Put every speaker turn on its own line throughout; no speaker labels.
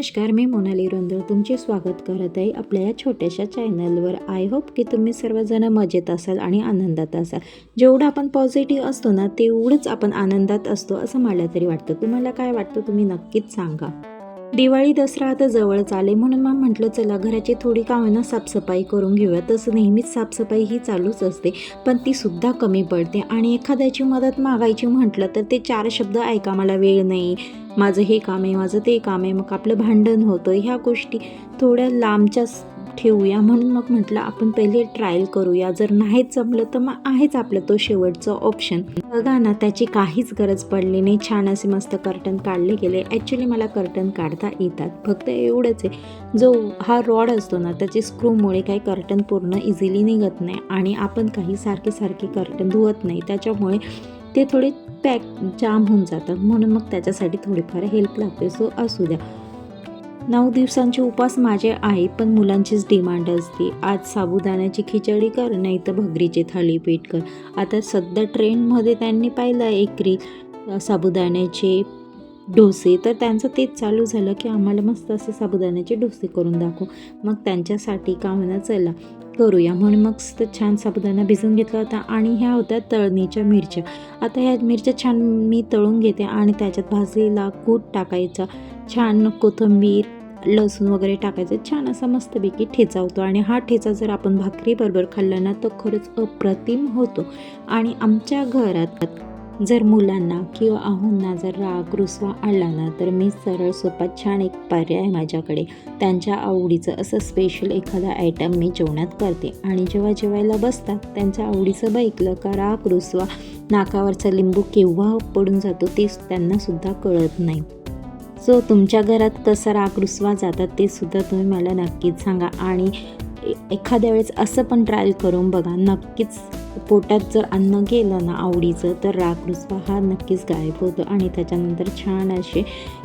नमस्कार मी मोनाली रोंदळ. तुमचे स्वागत करत आहे आपल्या या छोट्याशा चॅनलवर. आय होप की तुम्ही सर्वजण मजेत असाल आणि आनंदात असाल. जेवढं आपण पॉझिटिव्ह असतो ना तेवढंच आपण आनंदात असतो असं मला तरी वाटतं. तुम्हाला काय वाटतं? तुम्ही नक्कीच सांगा. दिवाळी दसरा आता जवळच आले म्हणून मग म्हटलं चला घराची थोडी कामं साफसफाई करून घेऊया. तसं नेहमीच साफसफाई ही चालूच असते पण ती सुद्धा कमी पडते आणि एखाद्याची मदत मागायची म्हटलं तर ते चार शब्द ऐका मला वेळ नाही माझं हे काम आहे माझं ते काम आहे मग आपलं भांडण होतं. ह्या गोष्टी थोड्या लांबच्याच ठेवूया म्हणून मग म्हटलं आपण पहिले ट्रायल करूया. जर नाही जमलं तर मग आहेच आपलं तो शेवटचं ऑप्शन बघा ना त्याची काहीच गरज पडली नाही. छान असे मस्त कर्टन काढले गेले. ॲक्च्युली मला कर्टन काढता येतात. फक्त एवढंच आहे. जो हा रॉड असतो ना त्याचे स्क्रूमुळे काही कर्टन पूर्ण इझिली निघत नाही आणि आपण काही सारखे सारखे कर्टन धुवत नाही. त्याच्यामुळे ते थोडे पॅक जाम होऊन जातात. म्हणून मग त्याच्यासाठी थोडीफार हेल्प लागते. सो असू द्या. नऊ दिवसांचे उपास माझे आहे पण मुलांचीच डिमांड असते. आज साबुदाण्याची खिचडी कर नाही तर भगरीचे थालीपीठ कर. आता सध्या ट्रेंडमध्ये त्यांनी पाहिलं एक रील साबुदाण्याचे डोसे. तर त्यांचं तेच चालू झालं की आम्हाला मस्त असे साबुदाण्याचे डोसे करून दाखवू. मग त्यांच्यासाठी का म्हणा चला करूया. म्हणून मग मस्त छान साबुदाणा भिजून घेतला होता आणि ह्या होत्या तळणीच्या मिरच्या. आता ह्या मिरच्या छान मी तळून घेते आणि त्याच्यात भाजलेला कूट टाकायचा. छान कोथिंबीर लसूण वगैरे टाकायचं. छान असा मस्तपैकी ठेचा होतो आणि हा ठेचा जर आपण भाकरीबरोबर खाल्ला ना तर खरंच अप्रतिम होतो. आणि आमच्या घरात जर मुलांना किंवा आहूंना जर राग रुसवा आला ना तर मी सरळ सोपा छान एक पर्याय माझ्याकडे. त्यांच्या आवडीचं असं स्पेशल एखादा आयटम मी जेवणात करते. आणि जेव्हा जेवायला बसतात त्यांच्या आवडीचं ऐकलं का राग रुसवा नाकावरचा लिंबू केव्हा पडून जातो ते त्यांनासुद्धा कळत नाही. सो तुमच्या घरात कसं राग रुसवा जातात ते सुद्धा तुम्ही मला नक्कीच सांगा. आणि ए- एखाद्या वेळेस असं पण ट्रायल करून बघा नक्कीच पोटात जर अन्न गेलं ना आवडीचं तर राग रुसवा हा नक्कीच गायब होतो. आणि त्याच्यानंतर छान असे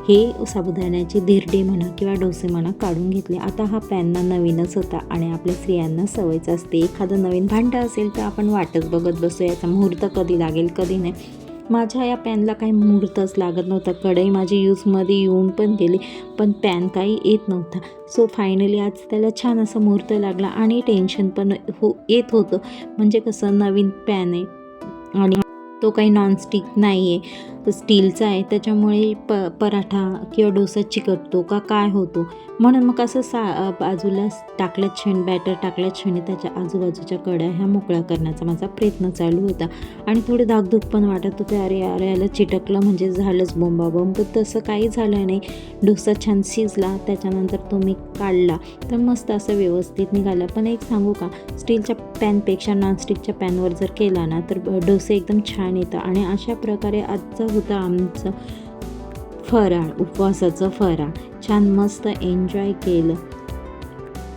हे साबुदाण्याचे धिरडे म्हणा किंवा डोसे म्हणा काढून घेतले. आता हा पॅनना नवीनच होता आणि आपल्या स्त्रियांना सवयच असते. एखादं नवीन भांडं असेल तर आपण वाटच बघत बसतो याचा मुहूर्त कधी लागेल कधी नाही. माझ्या या पॅनला काही मुहूर्तच लागत नव्हता. कढई माझी यूजमध्ये येऊन पण गेली पण पॅन काही येत नव्हता. सो फायनली आज त्याला छान असा मुहूर्त लागला आणि टेन्शन पण हो येत होतं. म्हणजे कसं नवीन पॅन आहे आणि तो काही नॉनस्टिक नाही आहे स्टीलचा आहे त्याच्यामुळे प पराठा किंवा डोसा चिकटतो का काय होतो? म्हणून मग असं सा बाजूला टाकल्या क्षणी बॅटर टाकल्या क्षणी त्याच्या आजूबाजूच्या कड्या ह्या मोकळ्या करण्याचा माझा प्रयत्न चालू होता. आणि थोडे धाकधूक पण वाटत होते अरे अरे याला चिटकलं म्हणजे झालंच बोंबाबोंब तर तसं काही झालं नाही. डोसा छान शिजला त्याच्यानंतर तो मी काढला. तर मस्त असं व्यवस्थित निघाला. पण एक सांगू का स्टीलच्या पॅनपेक्षा नॉनस्टिकच्या पॅनवर जर केला ना तर डोसे एकदम छान येतं आणि अशा प्रकारे आजचा होता आमचं फराळ उपवासाचं फराळ. छान मस्त एन्जॉय केलं.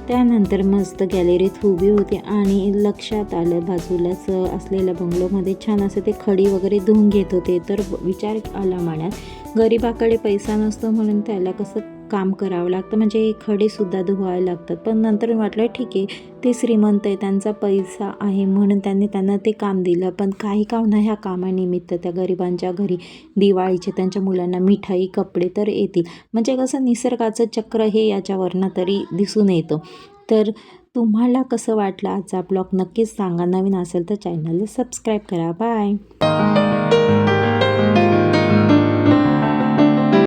त्यानंतर मस्त गॅलरीत उभी होती आणि लक्षात आलं बाजूलाच असलेल्या बंगलोमध्ये छान असं ते खडी वगैरे धुवून घेत होते. तर विचार आला मनात गरीबाकडे पैसा नसतो म्हणून त्याला कसं काम करावं लागतं. म्हणजे खडेसुद्धा धुवायला लागतात. पण नंतर वाटलं ठीक आहे ते श्रीमंत आहे त्यांचा पैसा आहे म्हणून त्यांनी त्यांना ते काम दिलं. पण काही काम ह्या कामानिमित्त. त्या गरिबांच्या घरी दिवाळीचे त्यांच्या मुलांना मिठाई कपडे तर येतील. म्हणजे कसं निसर्गाचं चक्र हे याच्यावरनं तरी दिसून येतं. तर तुम्हाला कसं वाटलं आजचा ब्लॉग नक्कीच सांगा. नवीन असेल तर चॅनलला सबस्क्राईब करा. बाय.